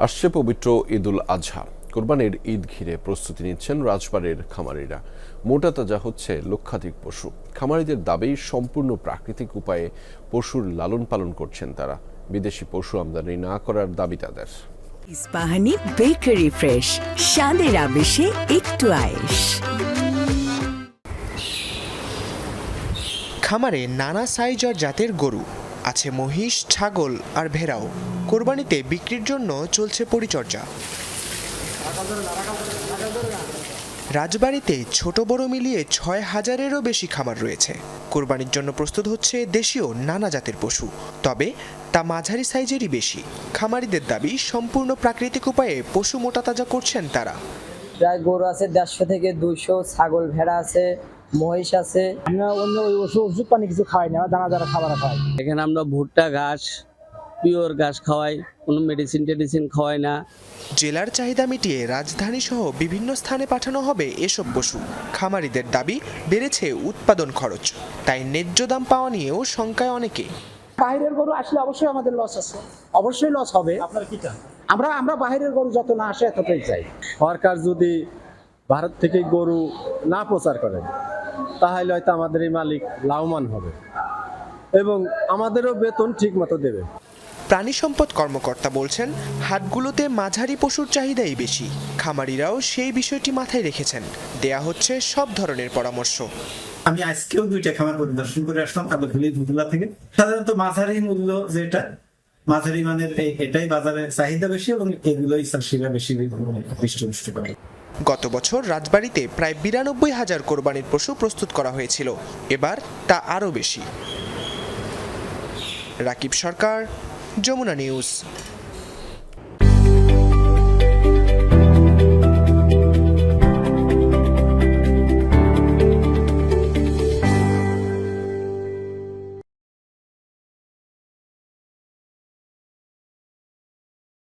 আসছে পবিত্র ঈদুল আজহা। কোরবানির ঈদ ঘিরে প্রস্তুতি নিচ্ছেন রাজবাড়ির খামারিরা। মোটা তাজা হচ্ছে লক্ষাধিক পশু। খামারিদের দাবি সম্পূর্ণ প্রাকৃতিক উপায়ে পশুর লালন পালন করছেন তারা। বিদেশি পশু আমদানি না করার দাবি তাদের। ইস্পাহানি বেকারি ফ্রেশ স্বাদের আবেশে একটু আয়েশ। খামারে নানা সাইজ আর জাতের গরু। আছে মহিষ, ছাগল আর ভেড়াও। কোরবানিতে বিক্রির জন্য চলছে পরিচর্যা। রাজবাড়িতে ছোট বড় মিলিয়ে ছয় হাজারেরও বেশি খামার রয়েছে। কোরবানির জন্য প্রস্তুত হচ্ছে দেশীয় নানা জাতের পশু। তবে তা মাঝারি সাইজেরই বেশি। খামারিদের দাবি, সম্পূর্ণ প্রাকৃতিক উপায়ে পশু মোটাতাজা করছেন তারা। প্রায় গরু আছে দেড়শো থেকে দুইশো, ছাগল, ভেড়া আছে। মহিষ আছে। আমরা অন্য ওই ওষুধ ওষুধ পানি কিছু খাওয়াই না দানা দানা খাবার খাওয়াই এখানে আমরা ভুট্টা ঘাস পিওর ঘাস খাওয়াই কোনো মেডিসিন টেডিসিন খাওয়াই না। জেলার চাহিদা মিটিয়ে রাজধানী সহ বিভিন্ন স্থানে পাঠানো হবে এসব পশু। খামারিদের দাবি বেড়েছে উৎপাদন খরচ। তাই ন্যায্য দাম পাওয়া নিয়েও শঙ্কায় অনেকে। বাইরের গরু আসলে অবশ্যই আমাদের লস আছে। অবশ্যই লস হবে। আপনার কি আমরা আমরা বাইরের গরু যত না আসে এতটাই চাই। সরকার যদি ভারত থেকে গরু না প্রচার করে তাহলে হয়তো আমাদের এই মালিক লাভবান হবে এবং আমাদেরও বেতন ঠিক মতো দেবে। প্রাণী সম্পদ কর্মকর্তা বলছেন হাটগুলোতে মাঝারি পশুর চাহিদাই বেশি। খামারিরাও সেই বিষয়টি মাথায় রেখেছেন। দেয়া হচ্ছে সব ধরনের পরামর্শ। আমি আজকেও দুইটা খামার পরিদর্শন করে আসলাম কাবাখুলি দুধুলা থেকে। সাধারণত মাঝারি মূল্য যেটা মাঝারি মানের এটাই বাজারে চাহিদা বেশি এবং এগুলোই চাষিরা বেশি হৃষ্টপুষ্ট করে গত বছর রাজবাড়িতে প্রায় বিরানব্বই হাজার কোরবানির পশু প্রস্তুত করা হয়েছিল। এবার তা আরও বেশি। রাকিব সরকার, যমুনা নিউজ।